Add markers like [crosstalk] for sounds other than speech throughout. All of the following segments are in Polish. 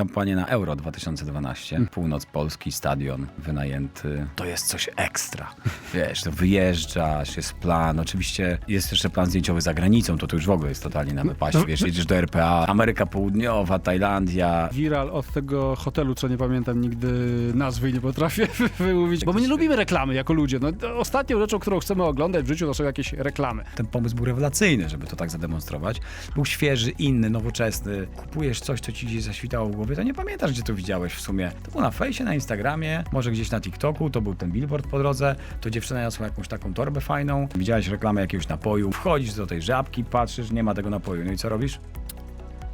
kampanię na Euro 2012. Północ Polski, stadion wynajęty. To jest coś ekstra. Wiesz, to wyjeżdżasz, jest plan. Oczywiście jest jeszcze plan zdjęciowy za granicą, to to już w ogóle jest totalnie na wypaście. Wiesz, jedziesz do RPA, Ameryka Południowa, Tajlandia. Viral od tego hotelu, co nie pamiętam nigdy nazwy i nie potrafię [laughs] wymówić, bo my nie lubimy reklamy jako ludzie. No, ostatnią rzeczą, którą chcemy oglądać w życiu, to są jakieś reklamy. Ten pomysł był rewelacyjny, żeby to tak zademonstrować. Był świeży, inny, nowoczesny. Kupujesz coś, co ci gdzieś zaświtało w głowie, to nie pamiętasz, gdzie to widziałeś w sumie. To było na fejsie, na Instagramie, może gdzieś na TikToku, to był ten billboard po drodze, to dziewczyna niosła jakąś taką torbę fajną, widziałeś reklamę jakiegoś napoju, wchodzisz do tej żabki, patrzysz, nie ma tego napoju, no i co robisz?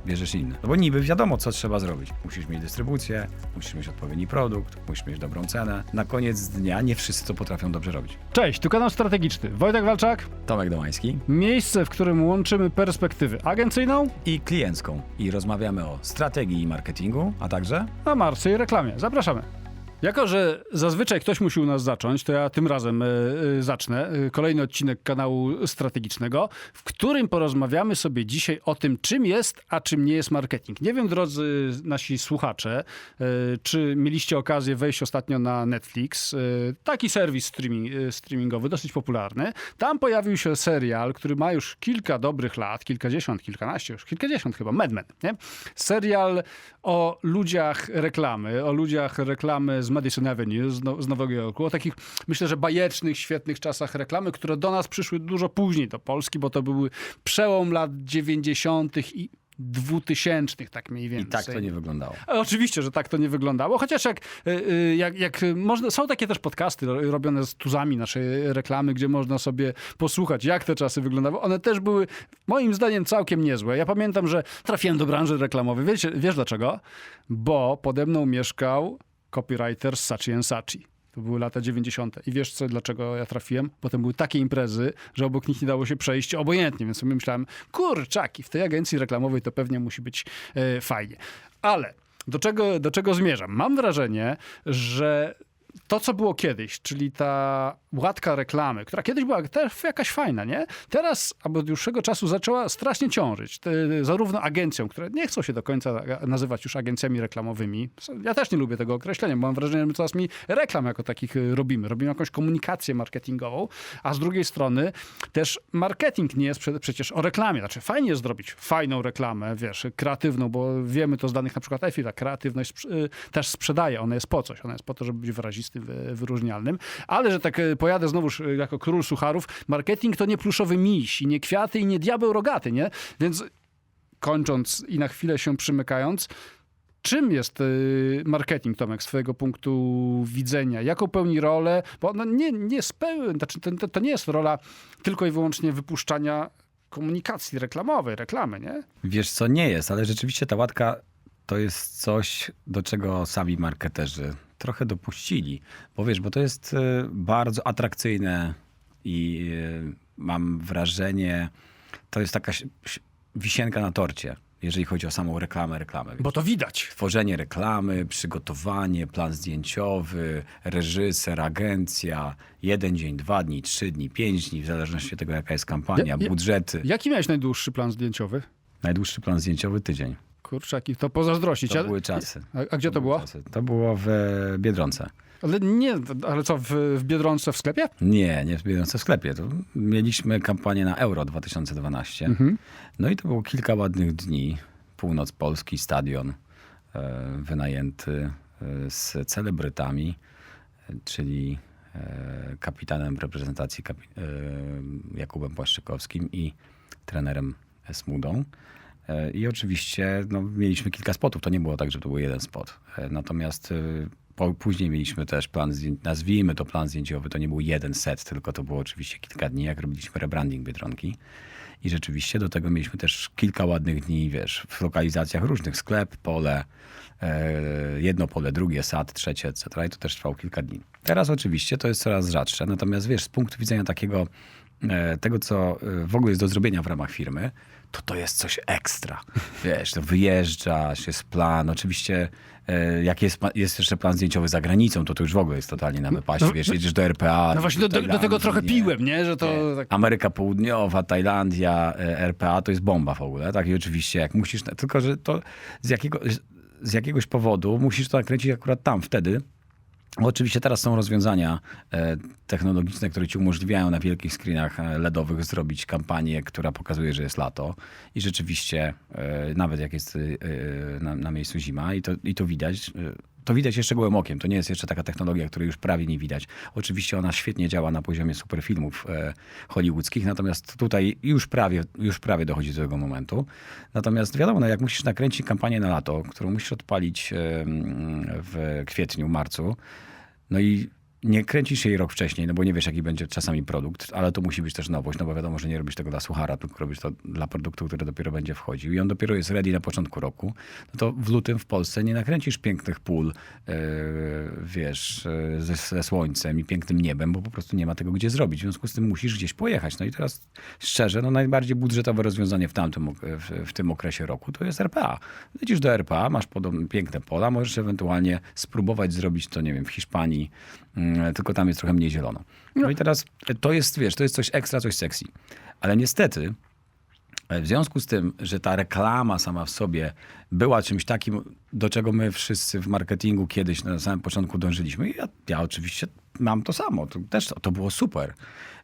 Bierzesz inny. No bo niby wiadomo, co trzeba zrobić. Musisz mieć dystrybucję, musisz mieć odpowiedni produkt, musisz mieć dobrą cenę. Na koniec dnia nie wszyscy to potrafią dobrze robić. Cześć, tu kanał strategiczny. Wojtek Walczak, Tomek Domański miejsce, w którym łączymy perspektywę agencyjną, i kliencką. I rozmawiamy o strategii i marketingu, a także a Marsy i reklamie. Zapraszamy. Jako, że zazwyczaj ktoś musi u nas zacząć, to ja tym razem e, e, zacznę. E, kolejny odcinek kanału strategicznego, w którym porozmawiamy sobie dzisiaj o tym, czym jest, a czym nie jest marketing. Nie wiem, drodzy nasi słuchacze, czy mieliście okazję wejść ostatnio na Netflix. Taki serwis streaming, streamingowy, dosyć popularny. Tam pojawił się serial, który ma już kilka dobrych lat, kilkadziesiąt, kilkanaście, już kilkadziesiąt chyba, Mad Men. Nie? Serial o ludziach reklamy, o ludziach reklamy z Madison Avenue, z, no, z Nowego Jorku, o takich, myślę, że bajecznych, świetnych czasach reklamy, które do nas przyszły dużo później do Polski, bo to były przełom lat 90. i 2000, tak mniej i więcej. tak to nie wyglądało. E, Oczywiście, że tak to nie wyglądało, chociaż jak, y, y, jak, jak można, są takie też podcasty ro- robione z tuzami naszej reklamy, gdzie można sobie posłuchać, jak te czasy wyglądały. One też były moim zdaniem całkiem niezłe. Ja pamiętam, że trafiłem do branży reklamowej. Wiecie, wiesz dlaczego? Bo pode mną mieszkał copywriter Sachi Sachi. To były lata 90. I wiesz co, dlaczego ja trafiłem? Potem były takie imprezy, że obok nich nie dało się przejść obojętnie, więc sobie myślałem, kurczaki, w tej agencji reklamowej to pewnie musi być e, fajnie. Ale do czego, do czego zmierzam? Mam wrażenie, że to, co było kiedyś, czyli ta łatka reklamy, która kiedyś była też jakaś fajna, nie? Teraz, albo od dłuższego czasu zaczęła strasznie ciążyć. Zarówno agencjom, które nie chcą się do końca nazywać już agencjami reklamowymi. Ja też nie lubię tego określenia, bo mam wrażenie, że my coraz mniej reklam jako takich y, robimy. Robimy jakąś komunikację marketingową, a z drugiej strony też marketing nie jest prze- przecież o reklamie. Znaczy fajnie jest zrobić fajną reklamę, wiesz, kreatywną, bo wiemy to z danych na przykład EFI, ta kreatywność y, też sprzedaje. Ona jest po coś. Ona jest po to, żeby być wyrazistym, wy- wyróżnialnym. Ale, że tak y, pojadę znowuż y, jako król sucharów, marketing to nie pluszowy miś i nie kwiaty i nie diabeł rogaty, nie? Więc kończąc i na chwilę się przymykając, Czym jest y, marketing, Tomek, z twojego punktu widzenia? Jaką pełni rolę? Bo no nie, nie znaczy to, to nie jest rola tylko i wyłącznie wypuszczania komunikacji reklamowej, reklamy, nie? Wiesz co, nie jest, ale rzeczywiście ta łatka to jest coś, do czego sami marketerzy trochę dopuścili. Bo wiesz, bo to jest y, bardzo atrakcyjne i y, mam wrażenie, to jest taka wisienka na torcie, jeżeli chodzi o samą reklamę, reklamę. Bo to widać. Tworzenie reklamy, przygotowanie, plan zdjęciowy, reżyser, agencja, jeden dzień, dwa dni, trzy dni, pięć dni, w zależności od tego, jaka jest kampania, Ja- ja- budżety. Jaki miałeś najdłuższy plan zdjęciowy? Najdłuższy plan zdjęciowy tydzień. Kurczaki, to pozazdrościć. To były czasy. A, a gdzie to było? Czasy. To było w Biedronce. Ale nie, ale co, w, w Biedronce w sklepie? Nie, nie w Biedronce w sklepie. To mieliśmy kampanię na Euro 2012. Mhm. No i to było kilka ładnych dni. Północ Polski, stadion e, wynajęty e, z celebrytami, czyli e, kapitanem reprezentacji kapi- e, Jakubem Płaszczykowskim i trenerem Smudą. I oczywiście no, mieliśmy kilka spotów. To nie było tak, że to był jeden spot. E, Natomiast e, później mieliśmy też plan, nazwijmy to plan zdjęciowy. To nie był jeden set, tylko to było oczywiście kilka dni, jak robiliśmy rebranding Biedronki. I rzeczywiście do tego mieliśmy też kilka ładnych dni, wiesz, w lokalizacjach różnych. Sklep, pole, e, jedno pole, drugie, sad, trzecie, etc. I to też trwało kilka dni. Teraz oczywiście to jest coraz rzadsze. Natomiast wiesz, z punktu widzenia takiego, tego co w ogóle jest do zrobienia w ramach firmy, to to jest coś ekstra. Wiesz, to wyjeżdżasz, jest plan. Oczywiście e, jak jest, jest jeszcze plan zdjęciowy za granicą, to to już w ogóle jest totalnie na wypaście. no, Wiesz, jedziesz do RPA. No właśnie do, do, do tego trochę nie? piłem, nie? Że to tak... Ameryka Południowa, Tajlandia, e, RPA to jest bomba w ogóle, tak? I oczywiście jak musisz, tylko że to z jakiego, z jakiegoś powodu musisz to nakręcić akurat tam, wtedy. Oczywiście teraz są rozwiązania e, technologiczne, które ci umożliwiają na wielkich screenach e, LEDowych zrobić kampanię, która pokazuje, że jest lato i rzeczywiście e, nawet jak jest na, na miejscu zima i to, i to widać. To widać jeszcze gołym okiem. To nie jest jeszcze taka technologia, której już prawie nie widać. Oczywiście ona świetnie działa na poziomie superfilmów e, hollywoodzkich, natomiast tutaj już prawie, już prawie dochodzi do tego momentu. Natomiast wiadomo, no jak musisz nakręcić kampanię na lato, którą musisz odpalić e, w kwietniu, marcu, no i nie kręcisz jej rok wcześniej, no bo nie wiesz, jaki będzie czasami produkt, ale to musi być też nowość, no bo wiadomo, że nie robisz tego dla suchara, tylko robisz to dla produktu, który dopiero będzie wchodził i on dopiero jest ready na początku roku, no to w lutym w Polsce nie nakręcisz pięknych pól, yy, wiesz, yy, ze, ze słońcem i pięknym niebem, bo po prostu nie ma tego gdzie zrobić. W związku z tym musisz gdzieś pojechać. No i teraz szczerze, no najbardziej budżetowe rozwiązanie w tamtym, w, w tym okresie roku to jest RPA. Lecisz do RPA, masz podobne, piękne pola, możesz ewentualnie spróbować zrobić to, nie wiem, w Hiszpanii, tylko tam jest trochę mniej zielono. No i teraz e, to jest, wiesz, to jest coś ekstra, coś sexy. Ale niestety e, w związku z tym, że ta reklama sama w sobie była czymś takim, do czego my wszyscy w marketingu kiedyś na samym początku dążyliśmy, ja, ja oczywiście mam to samo. To też to, było super.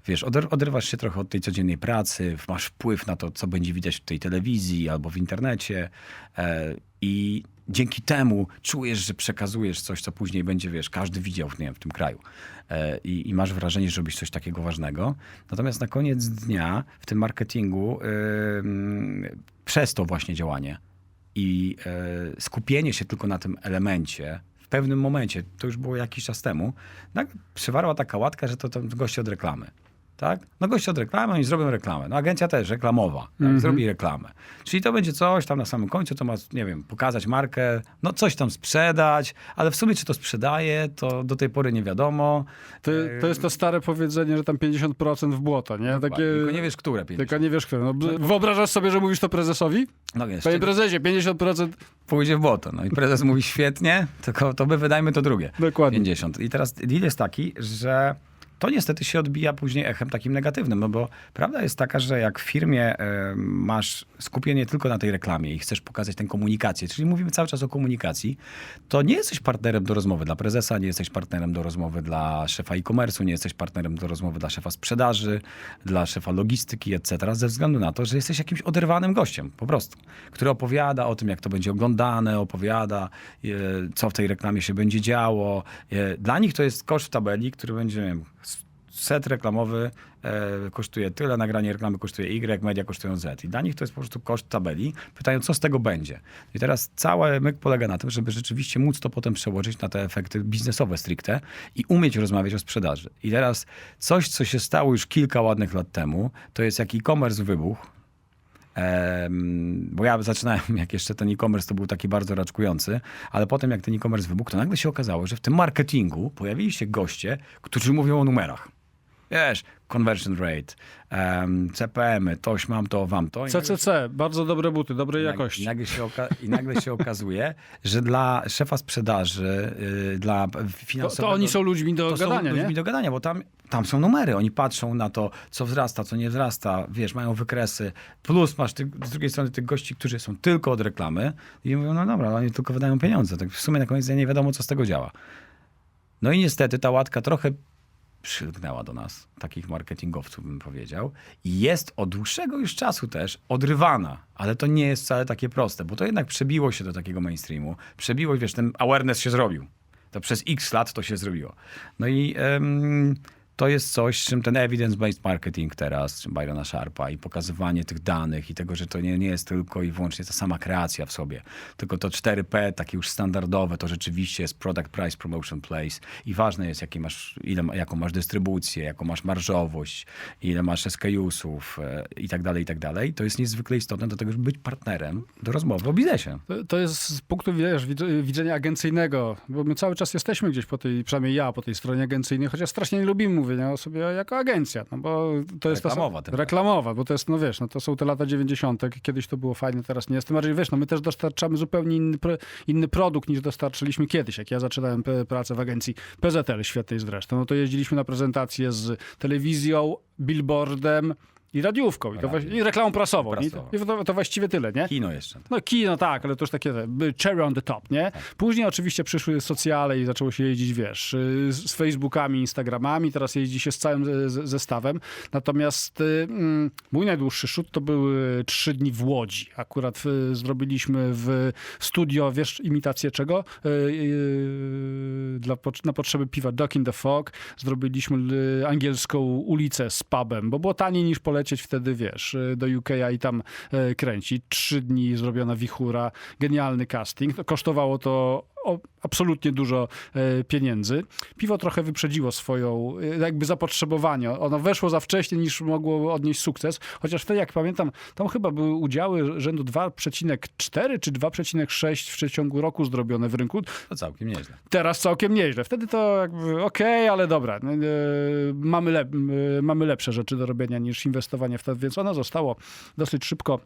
Wiesz, oder, odrywasz się trochę od tej codziennej pracy, masz wpływ na to, co będzie widać w tej telewizji albo w internecie e, i dzięki temu czujesz, że przekazujesz coś, co później będzie, wiesz, każdy widział nie wiem, w tym kraju. E, I, I masz wrażenie, że robisz coś takiego ważnego. Natomiast na koniec dnia w tym marketingu przez to właśnie działanie i e, skupienie się tylko na tym elemencie w pewnym momencie, to już było jakiś czas temu, nagle przywarła taka łatka, że to, to goście od reklamy. Tak? No goście od reklamy, oni zrobią reklamę. No agencja też, reklamowa, tak? zrobi reklamę. Czyli to będzie coś tam na samym końcu, to ma, nie wiem, pokazać markę, no coś tam sprzedać, ale w sumie czy to sprzedaje, to do tej pory nie wiadomo. To, to jest to stare powiedzenie, że tam 50% w błoto, nie? Takie, Tylko nie wiesz, które 50. Tylko nie wiesz, które. No, b- wyobrażasz sobie, że mówisz to prezesowi? No wiesz, Panie prezesie, 50% pójdzie w błoto. No i prezes mówi świetnie, tylko to my wydajmy to drugie. Dokładnie. 50. I teraz deal jest taki, że to niestety się odbija później echem takim negatywnym, no bo prawda jest taka, że jak w firmie e, masz skupienie tylko na tej reklamie i chcesz pokazać tę komunikację, czyli mówimy cały czas o komunikacji, to nie jesteś partnerem do rozmowy dla prezesa, nie jesteś partnerem do rozmowy dla szefa e-commerce'u, nie jesteś partnerem do rozmowy dla szefa sprzedaży, dla szefa logistyki, etc., ze względu na to, że jesteś jakimś oderwanym gościem, po prostu, który opowiada o tym, jak to będzie oglądane, opowiada, e, co w tej reklamie się będzie działo. E, Dla nich to jest koszt w tabeli, który będzie, nie wiem, set reklamowy e, kosztuje tyle, nagranie reklamy kosztuje Y, media kosztują Z. I dla nich to jest po prostu koszt tabeli. Pytają, co z tego będzie. I teraz cały myk polega na tym, żeby rzeczywiście móc to potem przełożyć na te efekty biznesowe stricte i umieć rozmawiać o sprzedaży. I teraz coś, co się stało już kilka ładnych lat temu, to jest jak e-commerce wybuchł, Em, bo ja zaczynałem, [laughs] jak jeszcze ten e-commerce to był taki bardzo raczkujący, ale potem jak ten e-commerce wybuchł, to nagle się okazało, że w tym marketingu pojawili się goście, którzy mówią o numerach. Wiesz, conversion rate, em, CPM-y, toś mam to, wam to. I nagle- CCC, bardzo dobre buty, dobrej jakości. I nagle, się I nagle się okazuje, że dla szefa sprzedaży, yy, dla To, finansowego... to oni są ludźmi do to gadania, są nie? ludźmi do gadania, bo tam, tam są numery. Oni patrzą na to, co wzrasta, co nie wzrasta, wiesz, mają wykresy. Plus masz ty, z drugiej strony tych gości, którzy są tylko od reklamy i mówią, no dobra, oni tylko wydają pieniądze. Tak w sumie na koniec dnia nie wiadomo, co z tego działa. No i niestety ta łatka trochę przylgnęła do nas, takich marketingowców bym powiedział, i jest od dłuższego już czasu też odrywana, ale to nie jest wcale takie proste, bo to jednak przebiło się do takiego mainstreamu, przebiło, wiesz, ten awareness się zrobił. To przez x lat to się zrobiło. No i to jest coś, czym ten evidence-based marketing teraz, czym Byrona Sharpa i pokazywanie tych danych i tego, że to nie, nie jest tylko i wyłącznie ta sama kreacja w sobie, tylko to 4P, takie już standardowe, to rzeczywiście jest product, price, promotion, place i ważne jest, jakie masz, ile, jaką masz dystrybucję, jaką masz marżowość, ile masz SKU-sów e, i tak dalej, i tak dalej. To jest niezwykle istotne do tego, żeby być partnerem do rozmowy o biznesie. To- To jest z punktu wiesz, widz- widzenia agencyjnego, bo my cały czas jesteśmy gdzieś po tej, przynajmniej ja, po tej stronie agencyjnej, chociaż strasznie nie lubimy mówienia o sobie jako agencja, no bo to jest Reklamowa ta, reklamowa, bo to jest, no wiesz, no to są te lata 90., kiedyś to było fajne, teraz nie jest. Tym bardziej, wiesz, no my też dostarczamy zupełnie inny, inny produkt niż dostarczyliśmy kiedyś, jak ja zaczynałem pracę w agencji PZL, świetnej zresztą, no to jeździliśmy na prezentacje z telewizją, billboardem, I radiówką, i, to, Radio. i reklamą prasową. Prasową. to, i to, to właściwie tyle, nie? Kino jeszcze. No kino tak, ale to już takie by cherry on the top, nie? Później oczywiście przyszły socjale i zaczęło się jeździć, wiesz, y, z Facebookami, Instagramami, teraz jeździ się z całym ze- ze- zestawem. Natomiast y, mm, mój najdłuższy szut to były trzy dni w Łodzi. Akurat y, zrobiliśmy w studio, wiesz, imitację czego? Y, y, dla, na potrzeby piwa Duck in the Fog zrobiliśmy angielską ulicę z pubem, bo było taniej niż polecieć wtedy, wiesz, y, do UK i tam e, kręcić. Trzy dni zrobiona wichura, genialny casting. To Kosztowało to o, absolutnie dużo e, pieniędzy. Piwo trochę wyprzedziło swoją e, jakby zapotrzebowanie. Ono weszło za wcześnie niż mogło odnieść sukces. Chociaż wtedy, jak pamiętam, tam chyba były udziały rzędu 2,4 czy 2,6 w przeciągu roku zrobione w rynku. To całkiem nieźle. Teraz całkiem nieźle. Wtedy to jakby okej, ale dobra. e, mamy, lep, mamy lepsze rzeczy do robienia niż inwestowanie w to, więc ono zostało dosyć szybko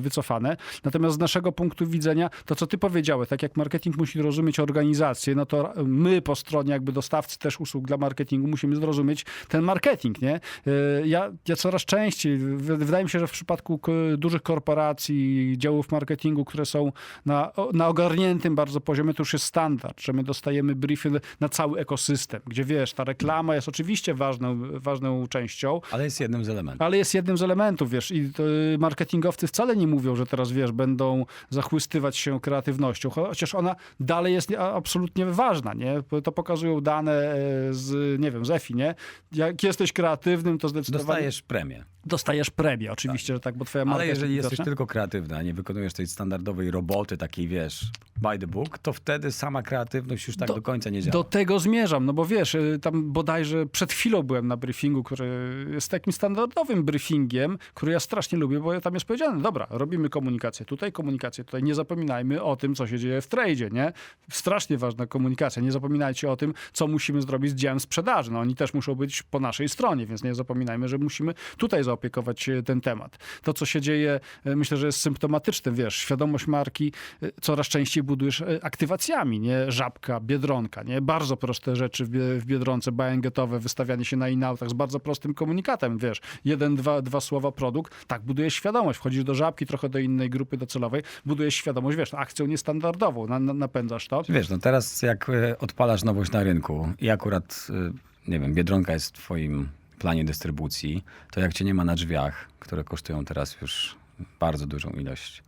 wycofane. Natomiast z naszego punktu widzenia, to co ty powiedziałeś, tak jak marketing musi rozumieć organizację, no to my po stronie jakby dostawcy też usług dla marketingu musimy zrozumieć ten marketing, nie? E, Ja, ja coraz częściej, wydaje mi się, że w przypadku dużych korporacji, działów marketingu, które są na, na ogarniętym bardzo poziomie, to już jest standard, że my dostajemy briefy na cały ekosystem, gdzie wiesz, ta reklama jest oczywiście ważną, ważną częścią, Ale jest jednym z elementów. ale jest jednym z elementów, wiesz, i y, marketingowcy wcale nie mówią, że teraz, wiesz, będą zachłystywać się kreatywnością, chociaż ona dalej jest absolutnie ważna, nie? To pokazują dane e, z, nie wiem, z EFI, nie? Jak jesteś kreatywnym, to zdecydowanie Dostajesz premię. Dostajesz premię, oczywiście, że tak, bo twoja marka Ale jest jeżeli jesteś widoczna. tylko kreatywny, a nie wykonujesz tej standardowej roboty, takiej wiesz, by the book, to wtedy sama kreatywność już tak do, Do- końca nie działa. Do tego zmierzam, no bo wiesz, y, tam bodajże przed chwilą byłem na briefingu, który jest takim standardowym briefingiem, który ja strasznie lubię, bo tam jest powiedziane, dobra, robimy komunikację tutaj, komunikację tutaj, nie zapominajmy o tym, co się dzieje w tradzie, nie? Strasznie ważna komunikacja, nie zapominajcie o tym, co musimy zrobić z działem sprzedaży, no oni też muszą być po naszej stronie, więc nie zapominajmy, że musimy tutaj zaopiekować się ten temat. To, co się dzieje, y, myślę, że jest symptomatyczne, wiesz, świadomość marki y, coraz częściej budujesz aktywacjami, nie? Żabka, Biedronka, nie? Bardzo proste rzeczy w, Bie- w Biedronce, bajengetowe, wystawianie się na inautach z bardzo prostym komunikatem, wiesz, jeden, dwa, dwa słowa produkt, tak budujesz świadomość, wchodzisz do Żabki, trochę do innej grupy docelowej, budujesz świadomość, wiesz, akcją niestandardową, na, na, napędzasz to. Wiesz, no teraz jak e, odpalasz nowość na rynku i akurat, e, nie wiem, Biedronka jest twoim planie dystrybucji, to jak cię nie ma na drzwiach, które kosztują teraz już bardzo dużą ilość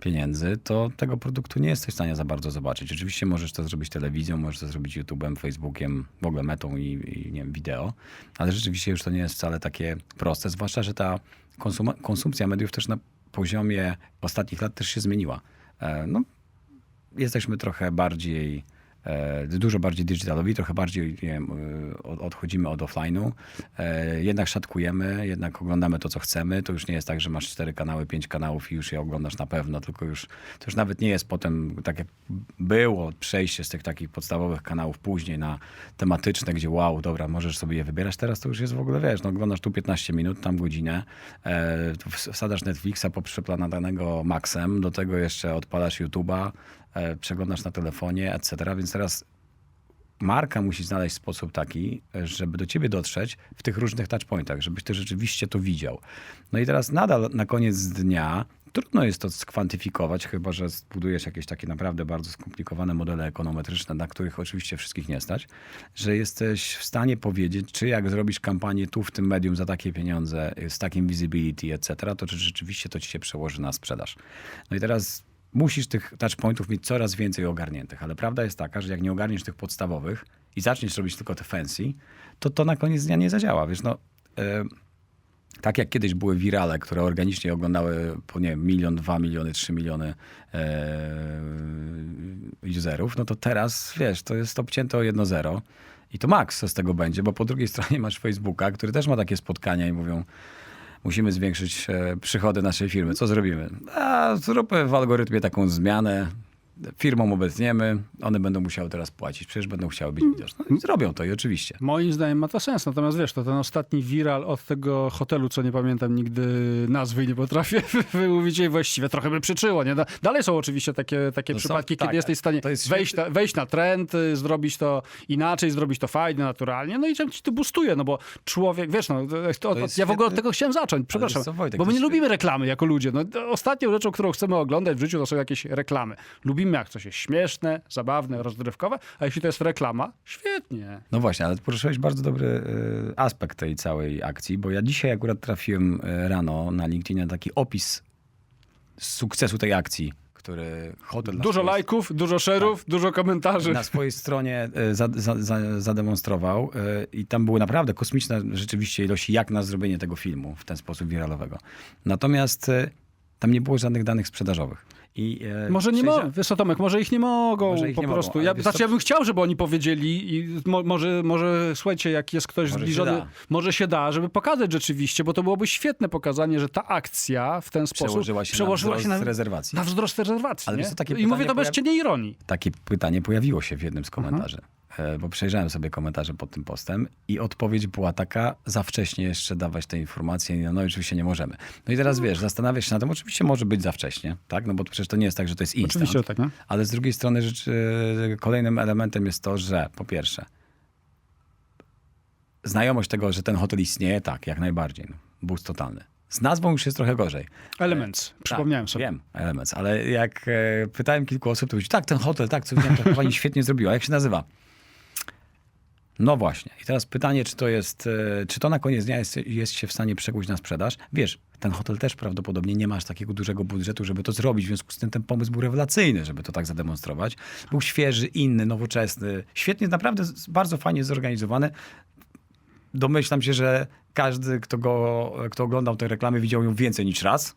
pieniędzy, to tego produktu nie jesteś w stanie za bardzo zobaczyć. Oczywiście możesz to zrobić telewizją, możesz to zrobić YouTube'em, Facebookiem, w ogóle metą i, i nie wiem, wideo, ale rzeczywiście już to nie jest wcale takie proste, zwłaszcza, że ta konsumpcja mediów też na poziomie ostatnich lat też się zmieniła. E, No, jesteśmy trochę bardziej, dużo bardziej digitalowi, trochę bardziej wiem, e, od- odchodzimy od offline'u. E, jednak szatkujemy, jednak oglądamy to, co chcemy. To już nie jest tak, że masz cztery kanały, pięć kanałów i już je oglądasz na pewno, tylko już to już nawet nie jest potem tak jak było przejście z tych takich podstawowych kanałów później na tematyczne, gdzie wow, dobra, możesz sobie je wybierać. Teraz to już jest w ogóle, wiesz, no oglądasz tu 15 minut, tam godzinę, e, tu ws- wsadzasz Netflixa poprzeplanowanego Maxem, do tego jeszcze odpalasz YouTube'a, e, przeglądasz na telefonie, etc. Więc teraz marka musi znaleźć sposób taki, żeby do ciebie dotrzeć w tych różnych touchpointach, żebyś ty rzeczywiście to widział. No i teraz nadal na koniec dnia trudno jest to skwantyfikować, chyba że zbudujesz jakieś takie naprawdę bardzo skomplikowane modele ekonometryczne, na których oczywiście wszystkich nie stać, że jesteś w stanie powiedzieć, czy jak zrobisz kampanię tu w tym medium za takie pieniądze, z takim visibility, etc., to czy rzeczywiście to ci się przełoży na sprzedaż. No i teraz musisz tych touchpointów mieć coraz więcej ogarniętych, ale prawda jest taka, że jak nie ogarniesz tych podstawowych i zaczniesz robić tylko te fancy, to to na koniec dnia nie zadziała. Wiesz, no, e, tak jak kiedyś były wirale, które organicznie oglądały po nie wiem, milion, dwa miliony, trzy miliony e, userów, no to teraz, wiesz, to jest obcięte o 1-0 i to maks co z tego będzie, bo po drugiej stronie masz Facebooka, który też ma takie spotkania i mówią, musimy zwiększyć e, przychody naszej firmy. Co zrobimy? A, zróbmy w algorytmie taką zmianę. Firmom obecniemy, one będą musiały teraz płacić, przecież będą chciały być widoczne. No i zrobią to i oczywiście. Moim zdaniem ma to sens, natomiast wiesz, to ten ostatni viral od tego hotelu, co nie pamiętam nigdy nazwy i nie potrafię [laughs] wymówić jej właściwie, trochę by przyczyło, nie? Da- Dalej są oczywiście takie, takie No są- przypadki, tak, kiedy jesteś w stanie jest wejść, na, wejść na trend, y, zrobić to inaczej, zrobić to fajnie, naturalnie, no i czym ci to boostuje, no bo człowiek, wiesz, no, to, to, ja w ogóle od świetny- tego chciałem zacząć, przepraszam, co, Wojtek, bo my nie jest lubimy reklamy jako ludzie, no ostatnią rzeczą, którą chcemy oglądać w życiu, to są jakieś reklamy. Lubimy, jak coś jest śmieszne, zabawne, rozrywkowe, a jeśli to jest reklama, świetnie. No właśnie, ale poruszyłeś bardzo dobry y, aspekt tej całej akcji, bo ja dzisiaj akurat trafiłem y, rano na LinkedIn na taki opis sukcesu tej akcji, który hotel Dużo swojej- lajków, dużo szerów, dużo komentarzy. na swojej stronie e, za, za, za, zademonstrował i tam były naprawdę kosmiczne rzeczywiście ilości jak na zrobienie tego filmu w ten sposób wiralowego. Natomiast tam nie było żadnych danych sprzedażowych. I, e, Może nie mogą, wiesz co Tomek, może ich nie mogą Może ich po nie mogą, prostu. ale ja, znaczy ja bym chciał, żeby oni powiedzieli i mo, może, może słuchajcie, jak jest ktoś Może się zbliżony, da. może się da, żeby pokazać rzeczywiście, bo to byłoby świetne pokazanie, że ta akcja w ten sposób Przełożyła się przełożyła na się wzrost na, rezerwacji. na wzrost rezerwacji. Ale nie? co, I mówię to bez cienia ironii. Takie pytanie pojawiło się w jednym z komentarzy, e, bo przejrzałem sobie komentarze pod tym postem i odpowiedź była taka, za wcześnie jeszcze dawać te informacje, no, no oczywiście nie możemy. No i teraz wiesz, zastanawiasz się na tym, oczywiście może być za wcześnie, tak, no bo przecież to nie jest tak, że to jest instant. Oczywiście, tak, nie? Ale z drugiej strony rzecz, e, kolejnym elementem jest to, że po pierwsze, znajomość tego, że ten hotel istnieje, tak, jak najbardziej. No, boost totalny. Z nazwą już jest trochę gorzej. Elements, przypomniałem tak, sobie. Wiem, Elements, ale jak e, pytałem kilku osób, to mówili, tak, ten hotel, tak, co wiem, tak pani świetnie zrobiła. Jak się nazywa? No właśnie. I teraz pytanie, czy to jest, e, czy to na koniec dnia jest, jest się w stanie przekuć na sprzedaż? Wiesz, ten hotel też prawdopodobnie nie ma aż takiego dużego budżetu, żeby to zrobić. W związku z tym ten pomysł był rewelacyjny, żeby to tak zademonstrować. Był świeży, inny, nowoczesny. Świetnie, naprawdę bardzo fajnie zorganizowany. Domyślam się, że każdy, kto, go, kto oglądał te reklamy, widział ją więcej niż raz.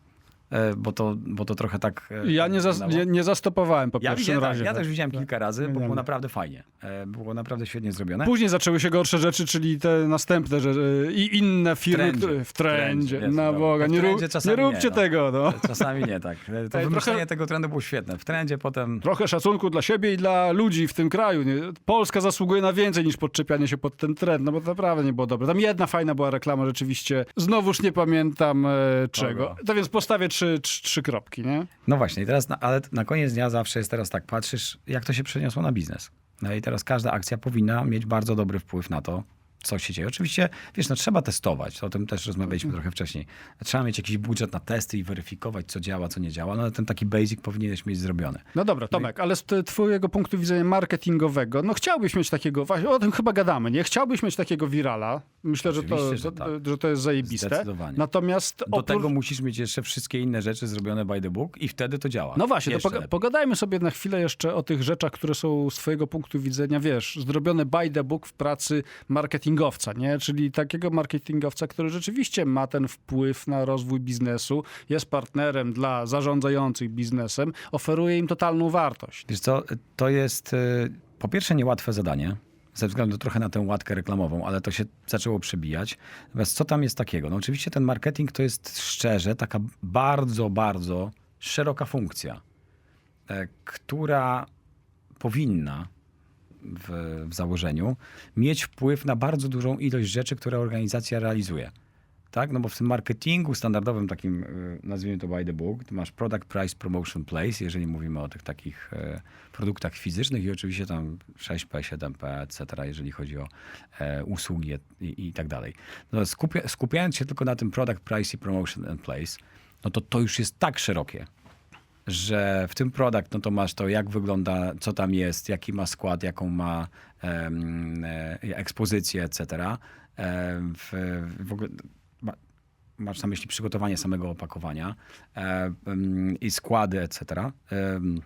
E, Bo to, bo to trochę tak. e, Ja nie, zas, nie, nie zastopowałem po Ja, pierwszym widziałem, razie. tak, ja tak. też widziałem kilka razy, bo było naprawdę fajnie. E, Było naprawdę świetnie zrobione. Później zaczęły się gorsze rzeczy, czyli te następne rzeczy i inne firmy, trendzie. które w W trendzie, trendzie. jest, Na dobra. Boga, W nie, rób, trendzie nie róbcie nie, no. tego. No. Czasami nie tak. To Ej, wymyślenie trochę- tego trendu było świetne. W trendzie potem... Trochę szacunku dla siebie i dla ludzi w tym kraju. Nie? Polska zasługuje na więcej niż podczepianie się pod ten trend, no bo to naprawdę nie było dobre. Tam jedna fajna była reklama rzeczywiście. Znowuż nie pamiętam e, czego. To więc postawię trzy, trzy, trzy kropki, nie? No właśnie, teraz, na, ale na koniec dnia zawsze jest teraz tak, patrzysz, jak to się przeniosło na biznes. No i teraz każda akcja powinna mieć bardzo dobry wpływ na to, co się dzieje. Oczywiście, wiesz, no trzeba testować, o tym też rozmawialiśmy trochę wcześniej. Trzeba mieć jakiś budżet na testy i weryfikować, co działa, co nie działa, no ale ten taki basic powinieneś mieć zrobiony. No dobra, Tomek, ale z twojego punktu widzenia marketingowego, no chciałbyś mieć takiego, właśnie o tym chyba gadamy, nie? Chciałbyś mieć takiego wirala. Myślę, że to, że tak. że to jest zajebiste. Zdecydowanie. Natomiast Do oprócz... tego musisz mieć jeszcze wszystkie inne rzeczy zrobione by the book i wtedy to działa. No właśnie, to poga- pogadajmy sobie na chwilę jeszcze o tych rzeczach, które są z twojego punktu widzenia, wiesz, zrobione by the book w pracy marketingowca, nie? Czyli takiego marketingowca, który rzeczywiście ma ten wpływ na rozwój biznesu, jest partnerem dla zarządzających biznesem, oferuje im totalną wartość. Wiesz co, to jest y, po pierwsze niełatwe zadanie, ze względu trochę na tę łatkę reklamową, ale to się zaczęło przebijać. Natomiast co tam jest takiego? No oczywiście ten marketing to jest szczerze taka bardzo, bardzo szeroka funkcja, e, która powinna w, w założeniu mieć wpływ na bardzo dużą ilość rzeczy, które organizacja realizuje. Tak? No bo w tym marketingu standardowym, takim y, nazwijmy to by the book, to masz product, price, promotion, place, jeżeli mówimy o tych takich e, produktach fizycznych i oczywiście tam 6P, 7P, etc., jeżeli chodzi o e, usługi i, i tak dalej. No, skupia, skupiając się tylko na tym product, price i promotion and place, no to to już jest tak szerokie, że w tym produkt, no to masz to, jak wygląda, co tam jest, jaki ma skład, jaką ma e, ekspozycję, etc. Em, w, w ogóle ma, masz na myśli przygotowanie samego opakowania e, em, i składy, etc. Em,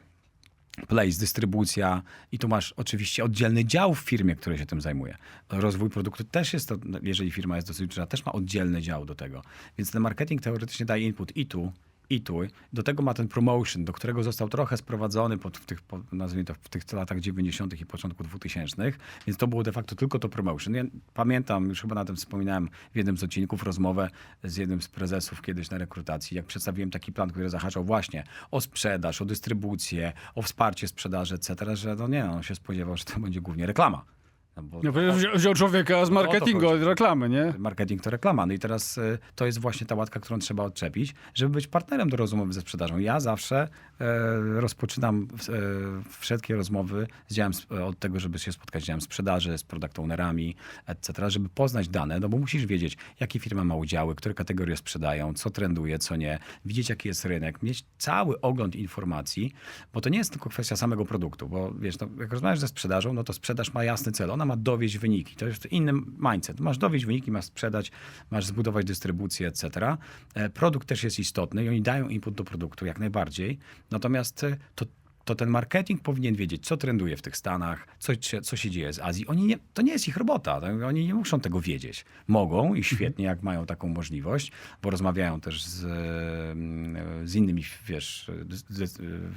Place, dystrybucja i tu masz oczywiście oddzielny dział w firmie, który się tym zajmuje. Rozwój produktu też jest to, jeżeli firma jest dosyć duża, też ma oddzielny dział do tego. Więc ten marketing teoretycznie daje input i tu, i tu. Do tego ma ten promotion, do którego został trochę sprowadzony pod, w, tych, po, nazwijmy to, w tych latach 90. i początku 2000. Więc to było de facto tylko to promotion. Ja pamiętam, już chyba na tym wspominałem w jednym z odcinków, rozmowę z jednym z prezesów kiedyś na rekrutacji, jak przedstawiłem taki plan, który zahaczał właśnie o sprzedaż, o dystrybucję, o wsparcie sprzedaży, etc., że no nie, no, on się spodziewał, że to będzie głównie reklama. No bo No, przecież wziął- człowieka z marketingu, chodzi. od reklamy, nie? Marketing to reklama. No i teraz y, to jest właśnie ta łatka, którą trzeba odczepić, żeby być partnerem do rozmowy ze sprzedażą. Ja zawsze e, rozpoczynam e, wszystkie rozmowy z działem, od tego, żeby się spotkać z działem sprzedaży, z product ownerami, etc., żeby poznać dane, no bo musisz wiedzieć, jakie firma ma udziały, które kategorie sprzedają, co trenduje, co nie, widzieć, jaki jest rynek, mieć cały ogląd informacji, bo to nie jest tylko kwestia samego produktu, bo wiesz, no, jak rozmawiasz ze sprzedażą, no to sprzedaż ma jasny cel, ona ma dowieść wyniki. To jest inny mindset. Masz dowieść wyniki, masz sprzedać, masz zbudować dystrybucję, etc. E, Produkt też jest istotny i oni dają input do produktu jak najbardziej. Natomiast e, to, to ten marketing powinien wiedzieć, co trenduje w tych Stanach, co, się- co się dzieje z Azji. Oni nie, to nie jest ich robota. tak? Oni nie muszą tego wiedzieć. Mogą i świetnie, jak mają taką możliwość, bo rozmawiają też z, e, z innymi, wiesz, z,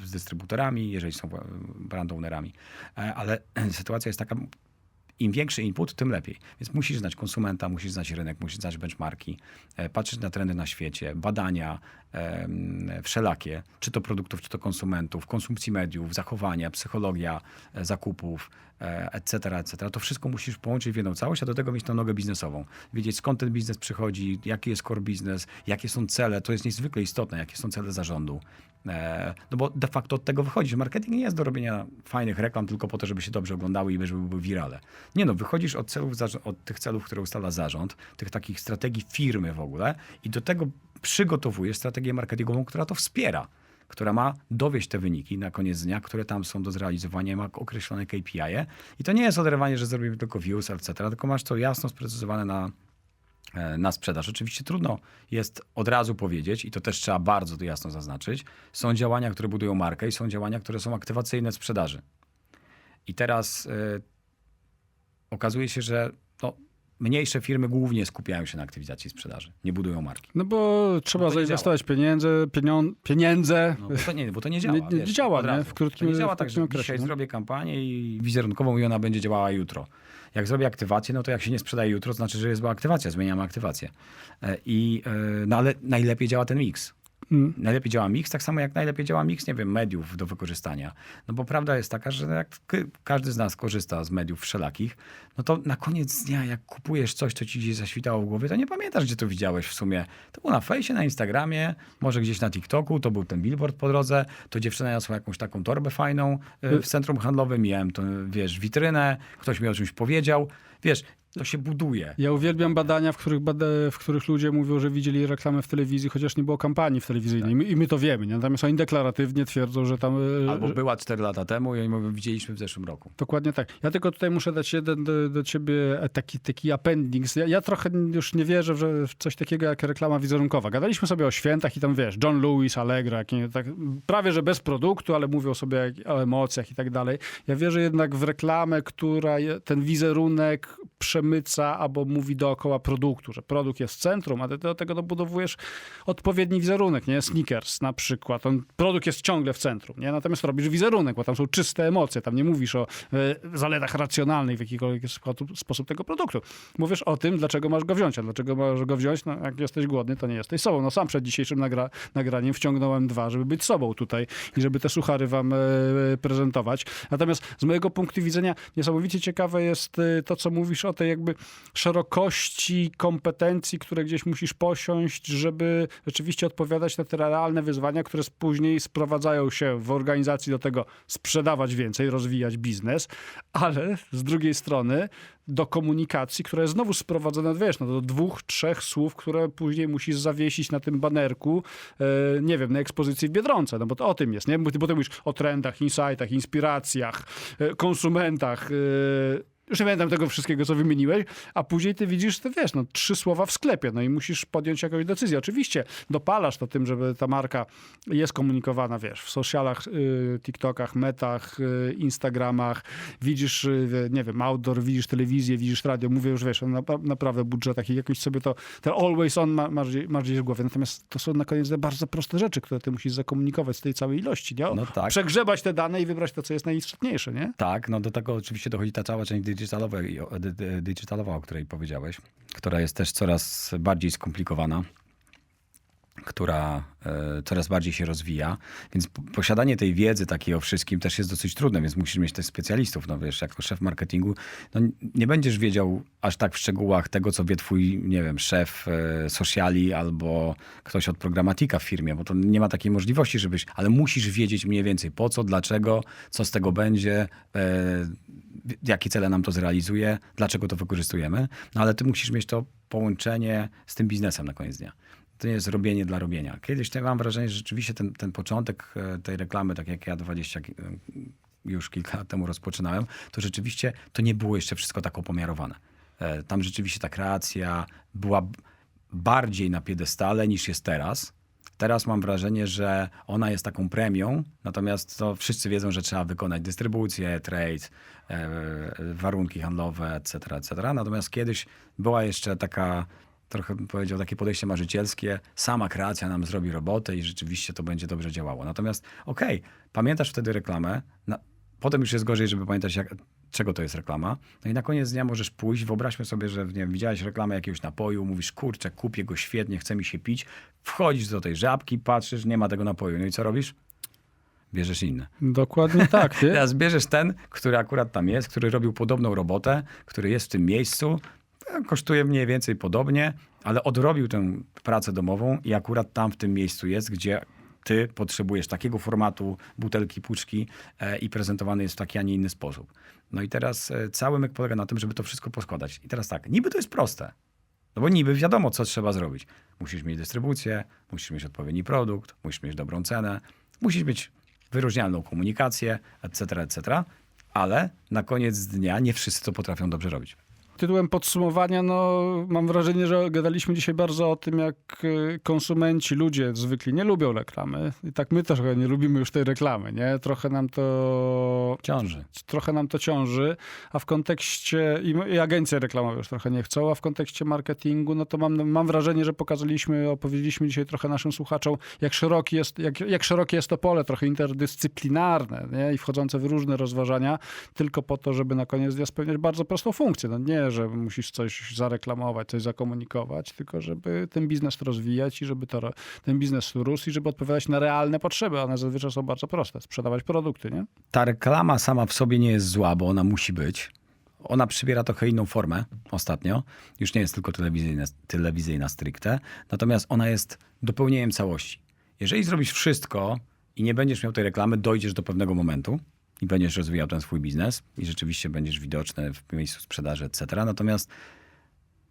z dystrybutorami, jeżeli są brand ownerami. E, Ale [clears throat] sytuacja jest taka, im większy input, tym lepiej. Więc musisz znać konsumenta, musisz znać rynek, musisz znać benchmarki, e, patrzeć na trendy na świecie, badania wszelakie, czy to produktów, czy to konsumentów, konsumpcji mediów, zachowania, psychologia e, zakupów, etc., etc. To wszystko musisz połączyć w jedną całość, a do tego mieć tą nogę biznesową. Wiedzieć skąd ten biznes przychodzi, jaki jest core biznes, jakie są cele, to jest niezwykle istotne, jakie są cele zarządu. E, No bo de facto od tego wychodzi, że marketing nie jest do robienia fajnych reklam tylko po to, żeby się dobrze oglądały i żeby były wirale. Nie no, wychodzisz od celów, od tych celów, które ustala zarząd, tych takich strategii firmy w ogóle i do tego przygotowujesz strategię marketingową, która to wspiera która ma dowieść te wyniki na koniec dnia, które tam są do zrealizowania, ma określone KPI. -e. I to nie jest oderwanie, że zrobimy tylko views, etc., tylko masz to jasno sprecyzowane na, na sprzedaż. Oczywiście trudno jest od razu powiedzieć, i to też trzeba bardzo to jasno zaznaczyć, są działania, które budują markę i są działania, które są aktywacyjne w sprzedaży. I teraz e, okazuje się, że no, mniejsze firmy głównie skupiają się na aktywizacji sprzedaży, nie budują marki. No bo trzeba nie zainwestować pieniądze, pienią, pieniądze. No, bo, to nie, bo to nie działa. [laughs] Nie- nie wiesz, działa, nie? W krótkim- to nie działa tak, że okresie, dzisiaj no. zrobię kampanię i wizerunkową i ona będzie działała jutro. Jak zrobię aktywację, no to jak się nie sprzedaje jutro, to znaczy, że jest była aktywacja, zmieniamy aktywację. E, I, e, no ale najlepiej działa ten miks. Mm. Najlepiej działa miks, tak samo jak najlepiej działa miks, nie wiem, mediów do wykorzystania. No bo prawda jest taka, że jak każdy z nas korzysta z mediów wszelakich, no to na koniec dnia, jak kupujesz coś, co ci gdzieś zaświtało w głowie, to nie pamiętasz, gdzie to widziałeś w sumie. To było na fejsie, na Instagramie, może gdzieś na TikToku, to był ten billboard po drodze, to dziewczyna niosła jakąś taką torbę fajną y, w centrum handlowym, miałem to, wiesz, witrynę, ktoś mi o czymś powiedział. Wiesz, to się buduje. Ja uwielbiam badania, w których, bada, w których ludzie mówią, że widzieli reklamę w telewizji, chociaż nie było kampanii w telewizyjnej. I, my, I my to wiemy. Nie? Natomiast oni deklaratywnie twierdzą, że tam... e, Albo że- była 4 lata temu i mówią, widzieliśmy w zeszłym roku. Dokładnie tak. Ja tylko tutaj muszę dać jeden do, do ciebie e, taki, taki appendix. Ja, ja trochę już nie wierzę w, coś takiego jak reklama wizerunkowa. Gadaliśmy sobie o świętach i tam wiesz, John Lewis, Allegra, tak, prawie że bez produktu, ale mówią sobie o emocjach i tak dalej. Ja wierzę jednak w reklamę, która ten wizerunek przemyca albo mówi dookoła produktu, że produkt jest centrum, a ty do tego dobudowujesz odpowiedni wizerunek, nie? Sneakers na przykład. On, produkt jest ciągle w centrum, nie? Natomiast robisz wizerunek, bo tam są czyste emocje, tam nie mówisz o e, zaletach racjonalnych w jakikolwiek sposób, sposób tego produktu. Mówisz o tym, dlaczego masz go wziąć, a dlaczego masz go wziąć? No, jak jesteś głodny, to nie jesteś sobą. No sam przed dzisiejszym nagra nagraniem wciągnąłem dwa, żeby być sobą tutaj i żeby te suchary wam e, prezentować. Natomiast z mojego punktu widzenia niesamowicie ciekawe jest e, to, co mówisz o tej jakby szerokości kompetencji, które gdzieś musisz posiąść, żeby rzeczywiście odpowiadać na te realne wyzwania, które później sprowadzają się w organizacji do tego sprzedawać więcej, rozwijać biznes, ale z drugiej strony do komunikacji, która jest znowu sprowadzona, wiesz, no, do dwóch, trzech słów, które później musisz zawiesić na tym banerku, e, nie wiem, na ekspozycji w Biedronce, no bo to o tym jest, nie? Bo ty potem mówisz o trendach, insightach, inspiracjach, e, konsumentach, e, już nie pamiętam tego wszystkiego, co wymieniłeś, a później ty widzisz, ty wiesz, no, trzy słowa w sklepie, no i musisz podjąć jakąś decyzję. Oczywiście dopalasz to tym, żeby ta marka jest komunikowana, wiesz, w socialach, y, TikTokach, metach, y, Instagramach, widzisz, y, nie wiem, outdoor, widzisz telewizję, widzisz radio, mówię już, wiesz, napa- naprawdę budżetach i jakoś sobie to, ten always on ma, masz, gdzieś- masz gdzieś w głowie. Natomiast to są na koniec bardzo proste rzeczy, które ty musisz zakomunikować z tej całej ilości, nie? No tak. Przegrzebać te dane i wybrać to, co jest najistotniejsze, nie? Tak, no do tego oczywiście dochodzi ta cała część dy- digitalowa, o której powiedziałeś, która jest też coraz bardziej skomplikowana, która e, coraz bardziej się rozwija, więc po- posiadanie tej wiedzy takiej o wszystkim też jest dosyć trudne, więc musisz mieć też specjalistów. No wiesz, jako szef marketingu, no nie będziesz wiedział aż tak w szczegółach tego, co wie twój, nie wiem, szef e, sociali albo ktoś od programatika w firmie, bo to nie ma takiej możliwości, żebyś, ale musisz wiedzieć mniej więcej po co, dlaczego, co z tego będzie, e, jakie cele nam to zrealizuje, dlaczego to wykorzystujemy, no ale ty musisz mieć to połączenie z tym biznesem na koniec dnia. To nie jest robienie dla robienia. Kiedyś to mam wrażenie, że rzeczywiście ten, ten początek e, tej reklamy, tak jak ja 20 ki- e, już kilka lat temu rozpoczynałem, to rzeczywiście to nie było jeszcze wszystko tak opomiarowane. E, Tam rzeczywiście ta kreacja była bardziej na piedestale niż jest teraz. Teraz mam wrażenie, że ona jest taką premią, natomiast to wszyscy wiedzą, że trzeba wykonać dystrybucję, trade, e, warunki handlowe, etc., etc. Natomiast kiedyś była jeszcze taka, trochę bym powiedział, takie podejście marzycielskie, sama kreacja nam zrobi robotę i rzeczywiście to będzie dobrze działało. Natomiast okej, pamiętasz wtedy reklamę, na, potem już jest gorzej, żeby pamiętać, jak, czego to jest reklama. No i na koniec dnia możesz pójść, wyobraźmy sobie, że nie widziałeś reklamę jakiegoś napoju, mówisz, kurczę, kupię go świetnie, chce mi się pić, wchodzisz do tej żabki, patrzysz, nie ma tego napoju. No i co robisz? Bierzesz inny. Dokładnie [laughs] tak, nie? Teraz bierzesz ten, który akurat tam jest, który robił podobną robotę, który jest w tym miejscu, e, kosztuje mniej więcej podobnie, ale odrobił tę pracę domową i akurat tam w tym miejscu jest, gdzie ty potrzebujesz takiego formatu butelki, puczki e, i prezentowany jest w taki, a nie inny sposób. No i teraz e, cały myk polega na tym, żeby to wszystko poskładać. I teraz tak, niby to jest proste, no bo niby wiadomo, co trzeba zrobić. Musisz mieć dystrybucję, musisz mieć odpowiedni produkt, musisz mieć dobrą cenę, musisz mieć wyróżnialną komunikację, etc., etc., ale na koniec dnia nie wszyscy to potrafią dobrze robić. Tytułem podsumowania, no mam wrażenie, że gadaliśmy dzisiaj bardzo o tym, jak y, konsumenci, ludzie zwykli nie lubią reklamy. I tak my też nie lubimy już tej reklamy, nie? Trochę nam to Ciąży. trochę nam to ciąży, a w kontekście, i, i agencje reklamowe już trochę nie chcą, a w kontekście marketingu, no to mam, mam wrażenie, że pokazaliśmy, opowiedzieliśmy dzisiaj trochę naszym słuchaczom, jak, szeroki jest, jak, jak szerokie jest to pole, trochę interdyscyplinarne nie? i wchodzące w różne rozważania, tylko po to, żeby na koniec dnia spełniać bardzo prostą funkcję. No nie, że musisz coś zareklamować, coś zakomunikować, tylko żeby ten biznes rozwijać i żeby to, ten biznes rósł i żeby odpowiadać na realne potrzeby. One zazwyczaj są bardzo proste. Sprzedawać produkty, nie? Ta reklama sama w sobie nie jest zła, bo ona musi być. Ona przybiera trochę inną formę ostatnio. Już nie jest tylko telewizyjna, telewizyjna stricte. Natomiast ona jest dopełnieniem całości. Jeżeli zrobisz wszystko i nie będziesz miał tej reklamy, dojdziesz do pewnego momentu i będziesz rozwijał ten swój biznes i rzeczywiście będziesz widoczny w miejscu sprzedaży, etc. Natomiast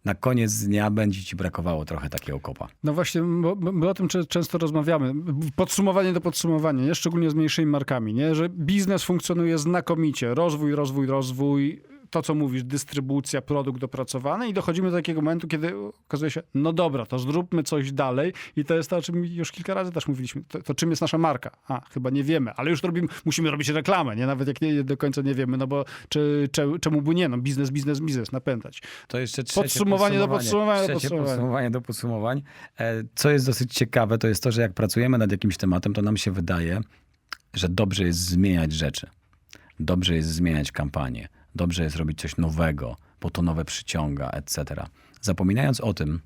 na koniec dnia będzie ci brakowało trochę takiego kopa. No właśnie, bo, my o tym często rozmawiamy. Podsumowanie do podsumowania, nie? szczególnie z mniejszymi markami, nie? że biznes funkcjonuje znakomicie. Rozwój, rozwój, rozwój. To, co mówisz, dystrybucja, produkt dopracowany i dochodzimy do takiego momentu, kiedy okazuje się, no dobra, to zróbmy coś dalej i to jest to, o czym już kilka razy też mówiliśmy. To, to czym jest nasza marka? A, chyba nie wiemy, ale już robimy, musimy robić reklamę, nie? Nawet jak nie do końca nie wiemy, no bo czy, czy, czemu by nie? No biznes, biznes, biznes, napędzać. To jeszcze trzecie Podsumowanie do podsumowania do Trzecie podsumowania. podsumowanie do podsumowań. E, Co jest dosyć ciekawe, to jest to, że jak pracujemy nad jakimś tematem, to nam się wydaje, że dobrze jest zmieniać rzeczy. Dobrze jest zmieniać kampanię. Dobrze jest robić coś nowego, bo to nowe przyciąga, etc. Zapominając o tym,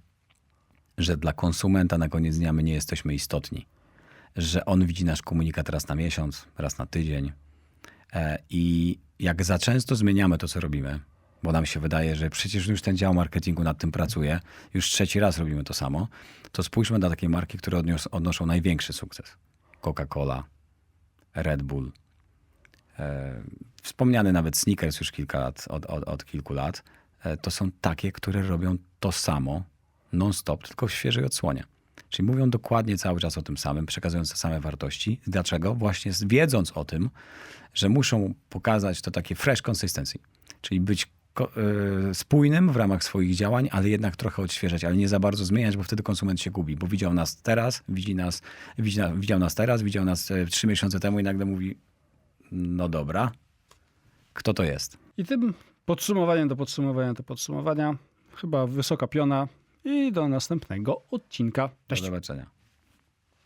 że dla konsumenta na koniec dnia my nie jesteśmy istotni. Że on widzi nasz komunikat raz na miesiąc, raz na tydzień. E, I jak za często zmieniamy to, co robimy, bo nam się wydaje, że przecież już ten dział marketingu nad tym pracuje, już trzeci raz robimy to samo, to spójrzmy na takie marki, które odnios, odnoszą największy sukces. Coca-Cola, Red Bull, wspomniany nawet Snickers już kilka lat, od, od, od kilku lat. E, to są takie, które robią to samo non-stop, tylko w świeżej odsłonie. Czyli mówią dokładnie cały czas o tym samym, przekazując te same wartości. Dlaczego? Właśnie wiedząc o tym, że muszą pokazać to takie fresh consistency, czyli być y, spójnym w ramach swoich działań, ale jednak trochę odświeżać, ale nie za bardzo zmieniać, bo wtedy konsument się gubi, bo widział nas teraz, widzi nas, widzi na, widział nas teraz, widział nas e, trzy miesiące temu i nagle mówi, no dobra, kto to jest? I tym podsumowaniem do podsumowania do podsumowania chyba wysoka piona i do następnego odcinka. Do Cześć. zobaczenia.